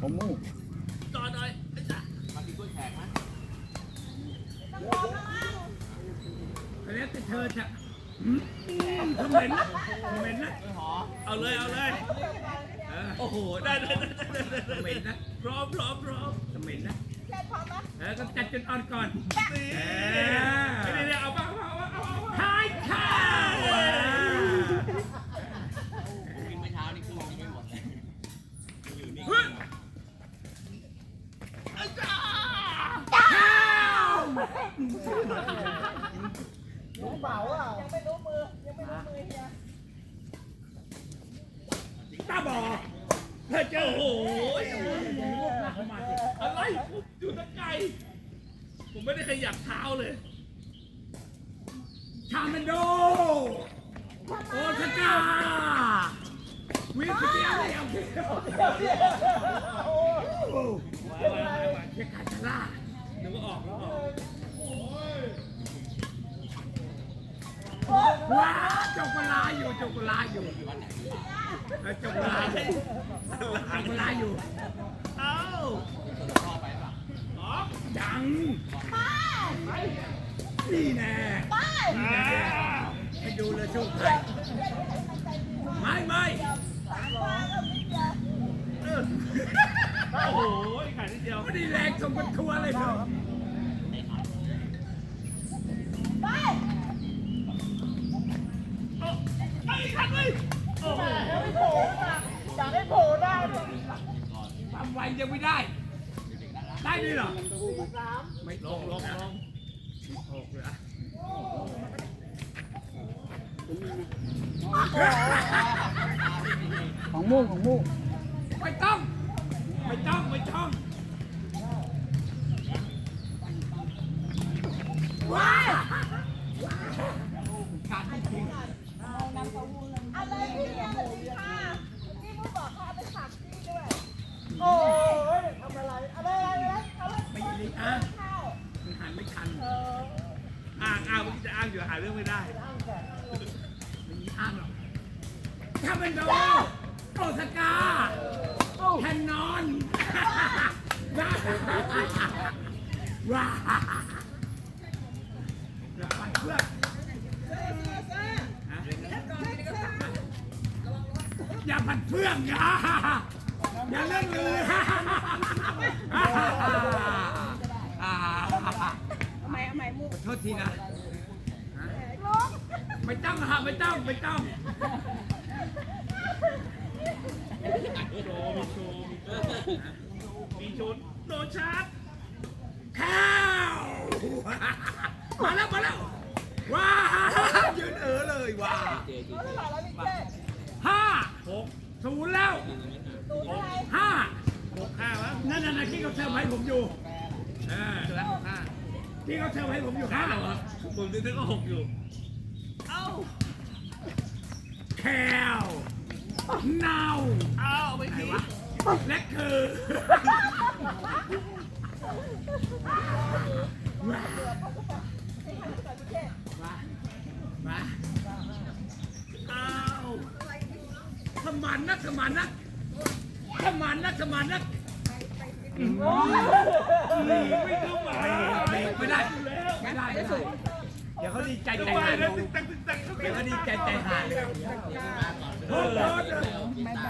ของมู่จอหน่อยไอ้จ้ะมากินกล้วยแขกนะแล้วแต่เธอจะอืมเหม็นนะเหม็นนะกล้อเอาเลยเอาเลยเออโอ้โหได้ได้ได้ได้ได้เหม็นนะพร้อมพร้อมพร้อมเธอเหม็นนะแค่พร้อมปะเออก็จัดจุดอ่อนก่อนเออนี่ได้เอาบ้างเอาบ้างเอาบ้าง ยังไม่รู้มือ ยังไม่รู้มือเฮียตาบอดเธอเจอโอ้โอ้โหโหเข้ามาสิอะไรผมอยู่ตะไกล ผมไม่ได้ขยับเท้าเลย ชามันโด โอซาก้าวิสเปียร์เลยเอาเดียวโอ้โหเช็คคาชาร่า นึกว่าออกแล้วออก ว้าจกเวลาอยู่จกเวลาอยู่เออจกเวลาอยู่จกเวลาอยู่เอ้าพ่อไปป่ะออกยังนี่แน่นี่แน่ให้ดูเลยโชคไทยไม่ไม่เออโอ้โหขาดนิดเดียวไม่ได้แรงสมบัติทัวร์เลยเถอะ โอ้โหอยากให้โผล่ได้ด้วยทำไวยังไม่ได้ ได้ด้วยเหรอ ไม่ลงลงลงหกเหรอของมู่ของมูไม่ต้อง ไม่ต้อง ไม่ต้องว้าวการไม่ทิ้งอะไรที่เฮียหรือที่ข้าที่มึงบอกเขาเอาไปขับที่ด้วย โอ้ยทำอะไรอะไรอะไรเขาเล่น ไม่ดีอะ ข้าว มันหันไม่ทัน เออ อ้างอ้างเมื่อกี้จะอ้างอยู่หาเรื่องไม่ได้ไม่มีอ้างหรอกคาเมนโดโอซาก้าแคนนอนว้าวว้าวอย่าปั่นเพื่อนฮะอย่าปั่นเพื่อนอย่าอย่าเล่นเลยอ่าทำไมทำไมมุกโทษทีนะลุก ไม่ต้องฮะไม่ต้องไม่ต้องโชว์มีโชว์มีโชว์โดนชาร์จข้าวมาแล้วมาแล้วว้าวยืนเออเลยว้าวเจกินเขาเท่าไหร่แล้วพี่เจ๊ห้าหกศูนย์แล้วตูนอะไรห้าหกห้ามั้งนั่นน่ะนะที่เขาเสิร์ฟให้ผมอยู่เออเจอแล้วหกห้าที่เขาเสิร์ฟให้ผมอยู่ห้าห้าเหรอผมนึกว่าหกอยู่เอ้า แคลนาวเอ้าไม่ไหนทีวะและคือว้าวว้าวเอ้าขมันนะขมันนะขมันนะขมันนะไม่เข้ามาไม่ไม่ได้ไม่ได้ ไม่ได้ เดี๋ยวเขาดีใจทำใจไมหายแล้วตึ๊กตักตึ๊กตักเขาเดี๋ยวเขาดี ใจใจหายเลยโทษโทษ